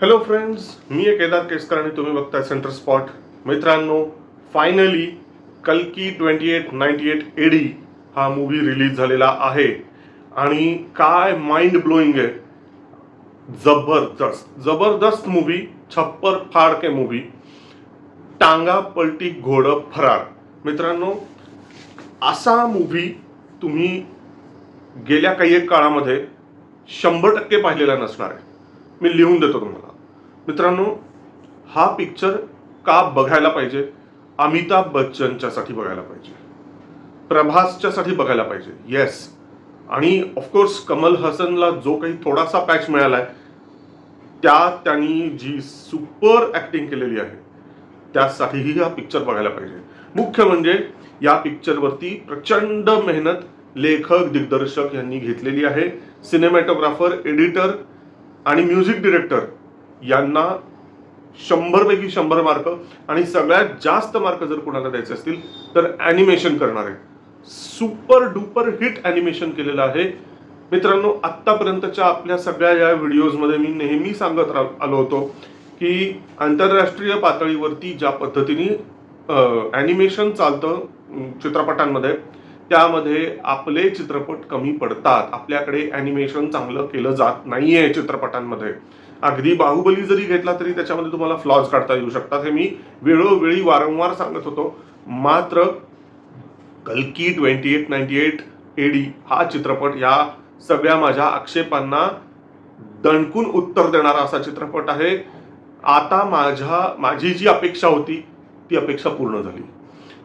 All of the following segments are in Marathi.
हॅलो फ्रेंड्स मी एक केदार केसकर आणि तुम्ही बघताय सेंटर स्पॉट मित्रांनो finally कल्की twenty eight ninety eight AD हा मूवी रिलीज झालेला आहे. आणि काय माइंड ब्लोईंग आहे? जबरदस्त. जबरदस्त मूवी छप्पर फाड़ के मूवी टांगा पलटी घोडं फरार. मित्रांनो असा मूवी तुम्ही गेल्या काही एक काळामध्ये शंभर टक्के पाहिलेला नसणार आहे. मी लिहून देतो तुम्हाला. मित्रांनो हा पिक्चर का बघायला पाहिजे? अमिताभ बच्चनच्यासाठी बघायला पाहिजे. प्रभासच्यासाठी बघायला पाहिजे. येस आणि ऑफकोर्स कमल हसनला जो काही थोडासा पॅच मिळाला आहे त्या त्यांनी जी सुपर ॲक्टिंग केलेली आहे त्यासाठीही हा पिक्चर बघायला पाहिजे. मुख्य म्हणजे या पिक्चरवरती प्रचंड मेहनत लेखक दिग्दर्शक यांनी घेतलेली आहे. सिनेमॅटोग्राफर एडिटर आणि म्युझिक डिरेक्टर यांना शंभरपैकी शंभर मार्क आणि सगळ्यात जास्त मार्क जर कोणाला द्यायचे असतील तर ॲनिमेशन करणार आहे सुपर डुपर हिट ॲनिमेशन केलेलं आहे. मित्रांनो आत्तापर्यंतच्या आपल्या सगळ्या या व्हिडिओजमध्ये मी नेहमी सांगत रा- आलो होतो की आंतरराष्ट्रीय पातळीवरती ज्या पद्धतीने ॲनिमेशन चालतं चित्रपटांमध्ये त्यामध्ये आपले चित्रपट कमी पडतात. आपल्याकडे ॲनिमेशन चांगलं केलं जात नाहीये चित्रपटांमध्ये. अगदी बाहुबली जरी घेतला तरी त्याच्यामध्ये तुम्हाला फ्लॉज काढता येऊ शकतात. हे मी वेळोवेळी वारंवार सांगत होतो. मात्र कल्की twenty eight ninety eight AD हा चित्रपट या सगळ्या माझ्या आक्षेपांना दणकून उत्तर देणारा असा चित्रपट आहे. आता माझ्या माझी जी अपेक्षा होती ती अपेक्षा पूर्ण झाली.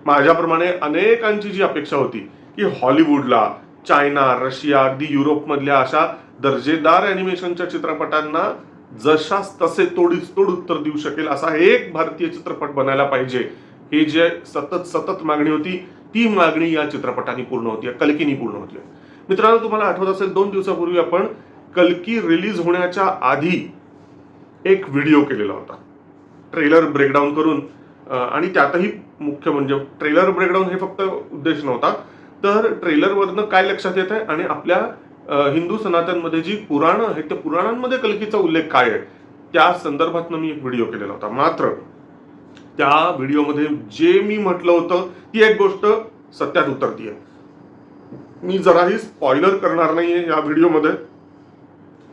माझ्याप्रमाणे अनेकांची जी अपेक्षा होती की हॉलिवूडला चायना रशिया अगदी युरोपमधल्या अशा दर्जेदार अॅनिमेशनच्या चित्रपटांना जशास तसे तोडीस तोड उत्तर देऊ शकेल असा एक भारतीय चित्रपट बनायला पाहिजे. हे जे सतत सतत मागणी होती ती मागणी या चित्रपटाने पूर्ण होती कल्कीनी पूर्ण होती. मित्रांनो तुम्हाला आठवत असेल दोन दिवसापूर्वी आपण कल्की रिलीज होण्याच्या आधी एक व्हिडिओ केलेला होता. ट्रेलर ब्रेकडाऊन करून आणि त्यातही मुख्य म्हणजे ट्रेलर ब्रेकडाऊन हे फक्त उद्देश नव्हता. तर ट्रेलरवरनं काय लक्षात येत आहे आणि आपल्या हिंदू सनातनमध्ये जी पुराणं आहेत त्या पुराणांमध्ये कलकीचा उल्लेख काय आहे? त्या संदर्भातनं मी एक व्हिडिओ केलेला होता. मात्र त्या व्हिडिओमध्ये जे मी म्हटलं होतं ती एक गोष्ट सत्यात उतरतीये. मी जराही स्पॉइलर करणार नाहीये या व्हिडिओमध्ये.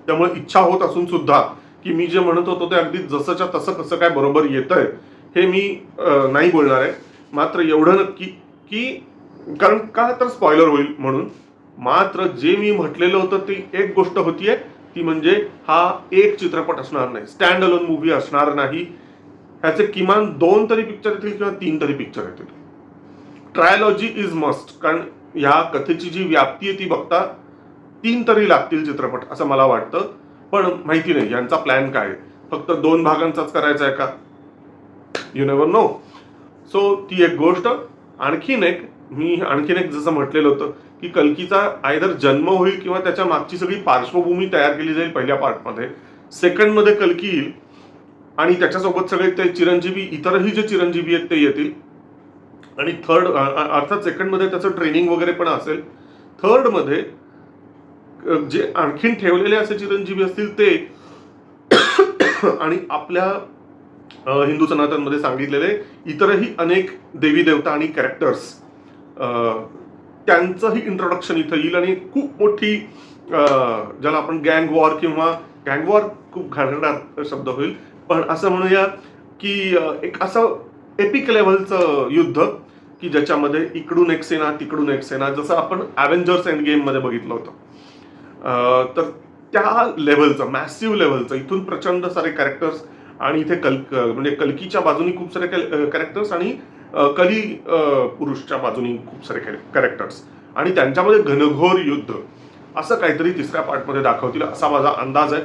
त्यामुळे इच्छा होत असून सुद्धा की मी जे म्हणत होतो ते अगदी जसंच्या तसं कसं काय बरोबर येतंय हे मी नाही बोलणार आहे. मात्र एवढं नक्की की कारण का तर स्पॉइलर होईल म्हणून. मात्र जे मी म्हटलेलं होतं ती एक गोष्ट होतीये ती म्हणजे हा एक चित्रपट असणार नाही स्टँड अलोन मूवी असणार नाही. ह्याचे किमान दोन तरी पिक्चर येतील किंवा तीन तरी पिक्चर येतील. ट्रायलॉजी इज मस्ट कारण ह्या कथेची जी व्याप्ती आहे ती बघता तीन तरी लागतील चित्रपट असं मला वाटतं. पण माहिती नाही यांचा प्लॅन काय आहे? फक्त दोन भागांचाच करायचा आहे का? यू नेवर नो सो ती एक गोष्ट. आणखीन एक मी आणखीन एक जसं म्हटलेलं होतं की कलकीचा आयदर जन्म होईल किंवा त्याच्या मागची सगळी पार्श्वभूमी तयार केली जाईल पहिल्या पार्टमध्ये. सेकंडमध्ये कलकी येईल. आणि त्याच्यासोबत सगळे ते चिरंजीवी इतरही जे चिरंजीवी आहेत ते येतील. आणि थर्ड अर्थात सेकंडमध्ये त्याचं ट्रेनिंग वगैरे पण असेल. थर्डमध्ये जे आणखीन ठेवलेले असे चिरंजीवी असतील ते आणि आपल्या हिंदू सनातनमध्ये सांगितलेले इतरही अनेक देवी देवता आणि कॅरेक्टर्स त्यांचंही इंट्रोडक्शन इथं येईल आणि खूप मोठी ज्याला आपण गँग वॉर किंवा गँग वॉर खूप घाणेरडा शब्द होईल. पण असं म्हणूया की एक असं एपिक लेव्हलचं युद्ध की ज्याच्यामध्ये इकडून एक सेना तिकडून एक सेना जसं आपण ॲव्हेंजर्स एंड गेममध्ये बघितलं होतं. तर त्या लेवलचं मॅसिव्ह लेवलचं इथून प्रचंड सारे कॅरेक्टर्स आणि इथे कल म्हणजे कलकीच्या बाजूनी खूप सारे कॅरेक्टर्स आणि कली पुरुषच्या बाजूनी खूप सारे कॅरेक्टर्स आणि त्यांच्यामध्ये घनघोर युद्ध. असं काहीतरी तिसऱ्या पार्टमध्ये दाखवतील असा माझा अंदाज आहे.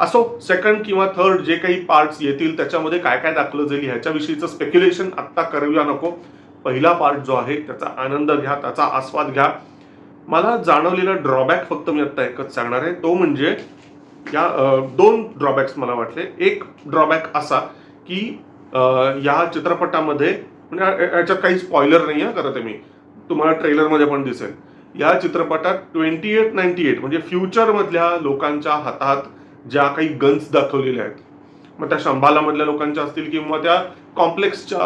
असो सेकंड किंवा थर्ड जे काही पार्ट्स येतील त्याच्यामध्ये काय काय दाखवलं जाईल ह्याच्याविषयीचं स्पेक्युलेशन आत्ता करूया नको. पहिला पार्ट जो आहे त्याचा आनंद घ्या त्याचा आस्वाद घ्या. मला जाणवलेला ड्रॉबॅक फक्त मी आत्ता एकच सांगणार आहे. तो म्हणजे या दोन ड्रॉबॅक्स मला वाटले. एक ड्रॉबॅक असा की या चित्रपटामध्ये म्हणजे याच्यात काही स्पॉयलर नाही आहे करत आहे मी. तुम्हाला ट्रेलरमध्ये पण दिसेल. या चित्रपटात ट्वेंटी एट नाईन्टी एट म्हणजे फ्युचरमधल्या लोकांच्या हातात ज्या काही गन्स दाखवलेल्या आहेत मग त्या शंभालामधल्या लोकांच्या असतील किंवा त्या कॉम्प्लेक्सच्या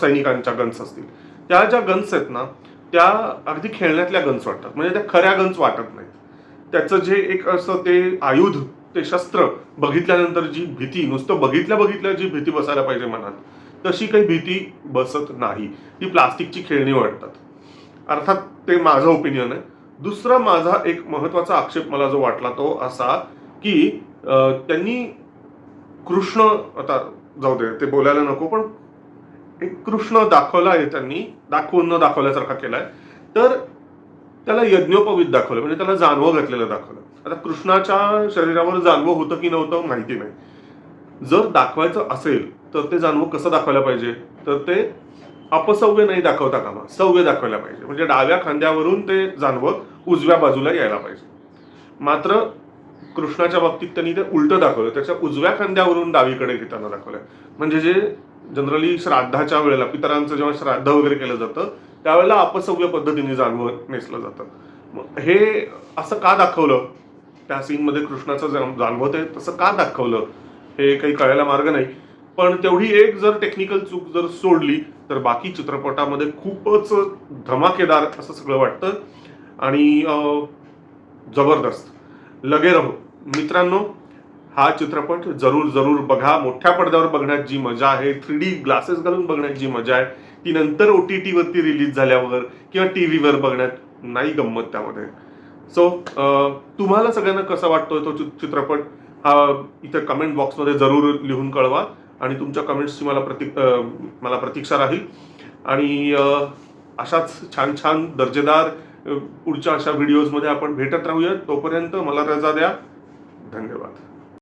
सैनिकांच्या गन्स असतील. त्या ज्या गन्स आहेत ना त्या अगदी खेळण्यातल्या गन्स वाटतात. म्हणजे त्या खऱ्या गन्स वाटत नाहीत. त्याचं जे एक असं ते आयुध ते शस्त्र बघितल्यानंतर जी भीती नुसतं बघितल्या बघितल्या जी भीती बसायला पाहिजे मनात तशी काही भीती बसत नाही. ती प्लास्टिकची खेळणी वाटतात. अर्थात ते माझं ओपिनियन आहे. दुसरा माझा एक महत्त्वाचा आक्षेप मला जो वाटला तो असा की त्यांनी कृष्ण आता जाऊ दे ते बोलायला नको पण एक कृष्ण दाखवला आहे त्यांनी दाखवून न दाखवल्यासारखा केलाय. तर त्याला यज्ञोपवीत दाखवलं म्हणजे त्याला जानवं घातलेलं दाखवलं. आता कृष्णाच्या शरीरावर जानवं होतं की नव्हतं माहिती नाही. जर दाखवायचं असेल तर ते जाणवं कसं दाखवायला पाहिजे? तर ते अपसव्य नाही दाखवता कामा सव्य दाखवायला पाहिजे. म्हणजे डाव्या खांद्यावरून ते जानवं उजव्या बाजूला यायला पाहिजे. मात्र कृष्णाच्या बाबतीत त्यांनी ते उलटं दाखवलं. त्याच्या उजव्या खांद्यावरून डावीकडे घेताना दाखवलं म्हणजे जे जनरली श्राद्धाच्या वेळेला पितरांचं जेव्हा श्राद्ध वगैरे केलं जातं त्यावेळेला अपसव्य पद्धतीने जानवं नेसलं जातं. मग हे असं का दाखवलं? त्या सीनमध्ये कृष्णाचं जाणवत आहे तसं का दाखवलं? हे काही कळायला मार्ग नाही. पण तेवढी एक जर टेक्निकल चूक जर सोडली तर बाकी चित्रपटामध्ये खूपच धमाकेदार असं सगळं वाटतं. आणि जबरदस्त. लगे रहो. मित्रांनो हा चित्रपट जरूर जरूर बघा. मोठ्या पडद्यावर बघण्यात जी मजा आहे थ्री डी ग्लासेस घालून बघण्यात जी मजा आहे ती नंतर ओ टी टीवरती रिलीज झाल्यावर किंवा टी व्हीवर बघण्यात नाही गंमत त्यामध्ये. सो तुम्हाला सगळ्यांना कसा वाटतोय तो चित्रपट? हा इथे कमेंट बॉक्समध्ये जरूर लिहून कळवा आणि तुमच्या कमेंट्सची मला प्रति मला प्रतीक्षा राहील. आणि अशाच छान छान दर्जेदार पुढच्या अशा व्हिडिओजमध्ये आपण भेटत राहूया तोपर्यंत मला रजा द्या. धन्यवाद.